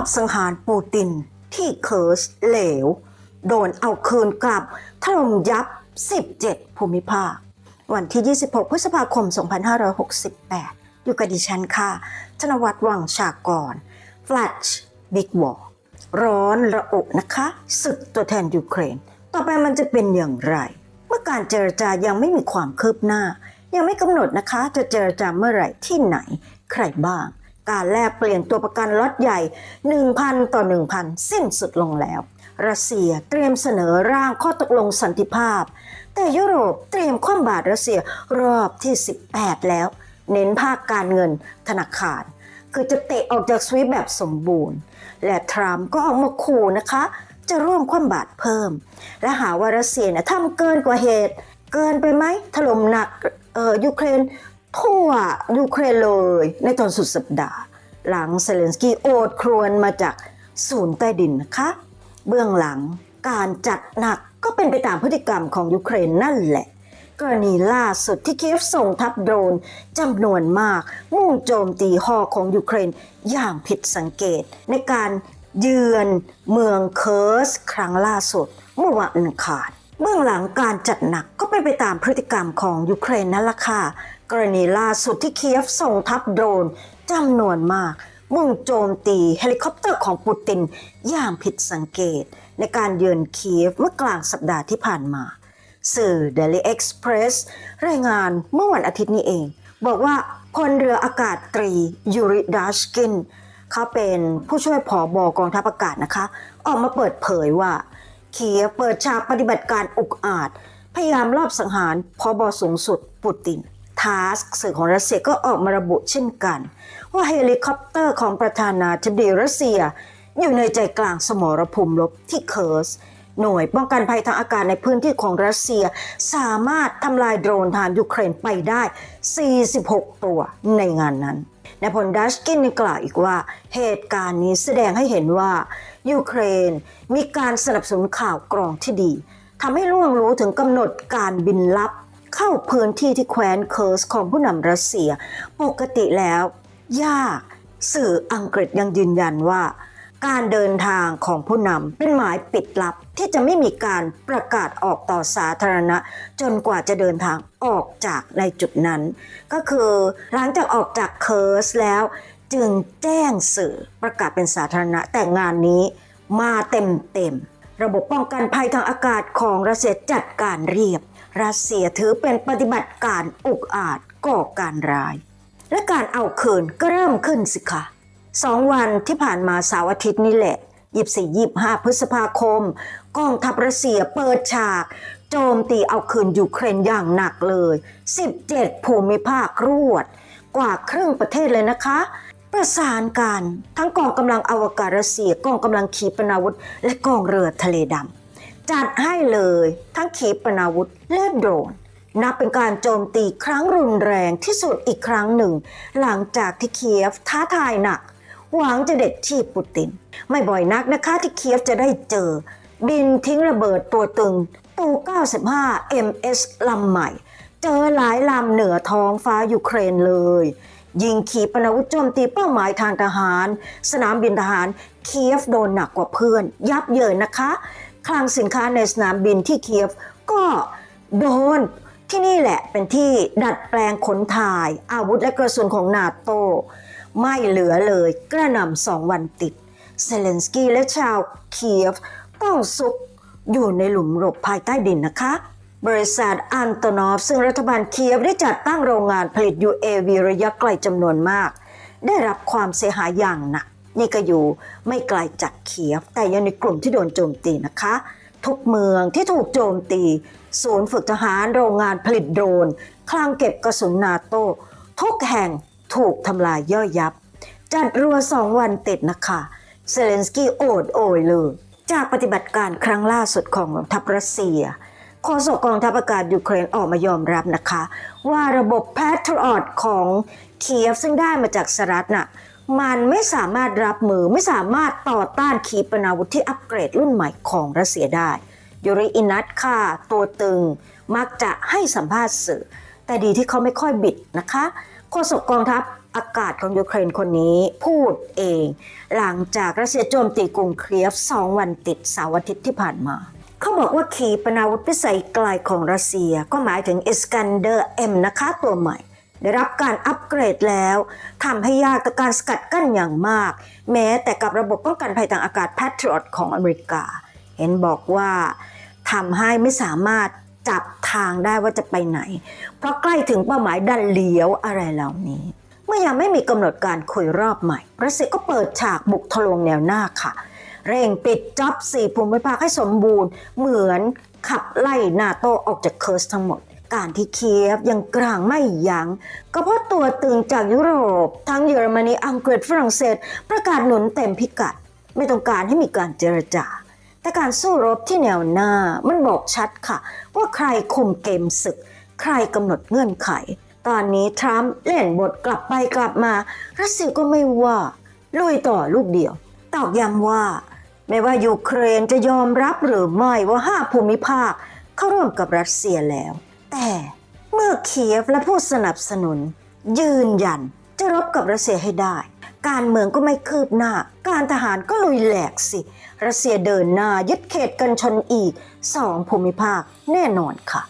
อบสังหารปูตินที่เคิร์สเหลว โดนเอาคืนกลับถล่มยับ 17 ภูมิภาค วันที่ 26 พฤษภาคม 2568 อยู่กับดิฉันค่ะ ธนวัฒน์วังชากร Flash Big War ร้อนระอุนะคะศึกตัวแทนยูเครน ต่อไปมันจะเป็นอย่างไร เมื่อการเจรจายังไม่มีความคืบหน้า ยังไม่กำหนดนะคะ จะเจรจาเมื่อไหร่ที่ไหนใครบ้าง การแลกเปลี่ยนตัวประกันล็อตใหญ่ 1,000 ต่อ 1,000 สิ้นสุดลงแล้ว รัสเซียเตรียมเสนอร่างข้อตกลงสันติภาพ แต่ยุโรปเตรียมคว่ำบาตรรัสเซียรอบที่ 18 แล้ว เน้นภาคการเงินธนาคาร คือจะเตะออกจากสวิฟแบบสมบูรณ์ และทรัมป์ก็ออกมาขู่นะคะ จะร่วมคว่ำบาตรเพิ่ม และหาว่ารัสเซียนะทำเกินกว่าเหตุ เกินไปไหมถล่มหนักเออยูเครน ทั่วยูเครนเลย ในตอนสุดสัปดาห์ หลังเซเลนสกี้โอดครวญมาจากศูนย์ใต้ดินนะคะ เบื้องหลังการจัดหนักก็เป็นไปตามพฤติกรรมของยูเครนนั่นแหละ กรณีล่าสุดที่เคียฟส่งทัพโดรนจำนวนมาก มุ่งโจมตีหอของยูเครนอย่างผิดสังเกต ในการเยือนเมืองเคิร์สครั้งล่าสุดเมื่อวันอังคารเบื้องหลังการจัดหนัก เป็นไปตามพฤติกรรมของยูเครนนั่นละค่ะ กรณีล่าสุดที่เคียฟส่งทัพโดรนจำนวนมากมุ่งโจมตีเฮลิคอปเตอร์ของปูตินอย่างผิดสังเกต ในการเยือนเคียฟเมื่อกลางสัปดาห์ที่ผ่านมา สื่อ Daily Express รายงานเมื่อวันอาทิตย์นี้เอง บอกว่าพลเรืออากาศตรียูริดัชกิน เขาเป็นผู้ช่วยผอบอกองทัพอากาศนะคะ ออกมาเปิดเผยว่า เคียฟเปิดฉากปฏิบัติการอุกอาจ พยายามลอบสังหารพอบอสูงสุดปูตินทาสสื่อของรัสเซียก็ออกมาระบุเช่นกัน ว่าเฮลิคอปเตอร์ของประธานาธิบดีรัสเซีย อยู่ในใจกลางสมรภูมิรบที่เคิร์สหน่วยป้องกันภัยทางอากาศในพื้นที่ของรัสเซีย สามารถทำลายโดรนทารยูเครนไปได้ 46 ตัวในงานนั้นนายพลดัชกินกล่าวอีกว่า เหตุการณ์นี้แสดงให้เห็นว่า ยูเครนมีการสนับสนุนข่าวกรองที่ดี ทำให้ล่วงรู้ถึงกำหนดการบินลับ เข้าพื้นที่ที่แคว้นเคิร์สของผู้นำรัสเซีย ปกติแล้วยากสื่ออังกฤษยังยืนยันว่า การเดินทางของผู้นำเป็นหมายปิดลับที่จะไม่มีการประกาศออกต่อสาธารณะ จนกว่าจะเดินทางออกจากในจุดนั้น ก็คือหลังจากออกจากเคิร์สแล้วจึงแจ้งสื่อประกาศเป็นสาธารณะแต่งานนี้มาเต็มเต็ม ระบบป้องกันภัยทางอากาศของรัสเซียจัดการเรียบ รัสเซียถือเป็นปฏิบัติการอุกอาจก่อการร้าย และการเอาคืนก็เริ่มขึ้นสิคะสองวันที่ผ่านมาเสาร์อาทิตย์นี่แหละ 24-25 พฤษภาคม กองทัพรัสเซียเปิดฉาก โจมตีเอาคืนยูเครนอย่างหนักเลย 17 ภูมิภาครวด กว่าครึ่งประเทศเลยนะคะ ประสานกันทั้งกองกำลังอวกาศรัสเซียกองกำลังขีปนาวุธ และกองเรือทะเลดำจัดให้เลยทั้งขีปนาวุธและโดรนนับเป็นการโจมตีครั้งรุนแรงที่สุดอีกครั้งหนึ่ง หลังจากที่เคียฟท้าทายหนัก หวังจะเด็ดชีพปูติน ไม่บ่อยนักนะคะที่เคียฟจะได้เจอ บินทิ้งระเบิดตัวตึง ตู 95 MS ลำใหม่ เจอหลายลำเหนือท้องฟ้ายูเครนเลย ยิงขีปนาวุธโจมตีเป้าหมายทางทหาร สนามบินทหาร เคียฟโดนหนักกว่าเพื่อน ยับเยินนะคะ คลังสินค้าในสนามบินที่เคียฟก็โดนที่นี่แหละเป็นที่ดัดแปลงขนถ่าย อาวุธและกระสุนของนาโต ไม่เหลือเลยกระหน่ำสองวันติด เซเลนสกี้และชาวเคียฟต้องซุกอยู่ในหลุมหลบภายใต้ดินนะคะ บริษัทอันโตนอฟ ซึ่งรัฐบาลเคียฟได้จัดตั้งโรงงานผลิต UAV ระยะไกลจำนวนมาก ได้รับความเสียหายอย่างหนัก นี่ก็อยู่ไม่ไกลจากเคียฟ แต่ยังในกลุ่มที่โดนโจมตีนะคะ ทุกเมืองที่ถูกโจมตี ศูนย์ฝึกทหารโรงงานผลิตโดรนคลังเก็บกระสุนนาโต้ทุกแห่งถูกทำลายย่อยยับ จัดรัวสองวันติดนะคะเซเลนสกี้โอดโอยเลยจากปฏิบัติการครั้งล่าสุดของกองทัพรัสเซีย โฆษกกองทัพอากาศยูเครนออกมายอมรับนะคะ ว่าระบบแพทริออตของเคียฟซึ่งได้มาจากสหรัฐน่ะมันไม่สามารถรับมือไม่สามารถต่อต้านขีปนาวุธที่อัปเกรดรุ่นใหม่ของรัสเซียได้ยูริอินัทค่ะตัวตึงมักจะให้สัมภาษณ์สื่อ แต่ดีที่เขาไม่ค่อยบิดนะคะโฆษกกองทัพอากาศของยูเครนคนนี้พูดเอง หลังจากรัสเซียโจมตีกรุงเคียฟสองวันติดเสาร์อาทิตย์ที่ผ่านมา บอกว่าขีปนาวุธพิสัยไกลของรัสเซีย ก็หมายถึงอิสกันเดอร์เอ็มนะคะตัวใหม่ ได้รับการอัปเกรดแล้วทำให้ยากต่อการสกัดกั้นอย่างมาก แม้แต่กับระบบป้องกันภัยทางอากาศ Patriot ของอเมริกา เห็นบอกว่าทำให้ไม่สามารถจับทางได้ว่าจะไปไหน เพราะใกล้ถึงเป้าหมายดันเลี้ยวอะไรเหล่านี้ เมื่อยังไม่มีกำหนดการคุยรอบใหม่รัสเซียก็เปิดฉากบุกทะลวงแนวหน้าค่ะ เร่งปิดจ็อบสี่ภูมิภาคให้สมบูรณ์ เหมือนขับไล่นาโตออกจากเคิร์สทั้งหมด การที่เคียฟยังกลางไม่ยัง้งก็เพราะตัวตึงจากยุโรป ทั้งเยอรมนีอังกฤษฝรั่งเศส ประกาศหนุนเต็มพิกัด ไม่ต้องการให้มีการเจรจา แต่การสู้รบที่แนวหน้ามันบอกชัดค่ะ ว่าใครคุมเกมศึก ใครกำหนดเงื่อนไข ตอนนี้ทรัมป์เล่นบทกลับไปกลับมารัสเซียก็ไม่ว่าลุยต่อลูกเดียวตอกย้ำว่า ไม่ว่ายูเครนจะยอมรับหรือไม่ว่าห้าภูมิภาคเข้าร่วมกับรัสเซียแล้ว แต่เมื่อเคียฟและผู้สนับสนุน ยืนยันจะรบกับรัสเซียให้ได้ การเมืองก็ไม่คืบหน้า การทหารก็ลุยแหลกสิ รัสเซียเดินหน้ายึดเขตกันชนอีกสองภูมิภาคแน่นอนค่ะ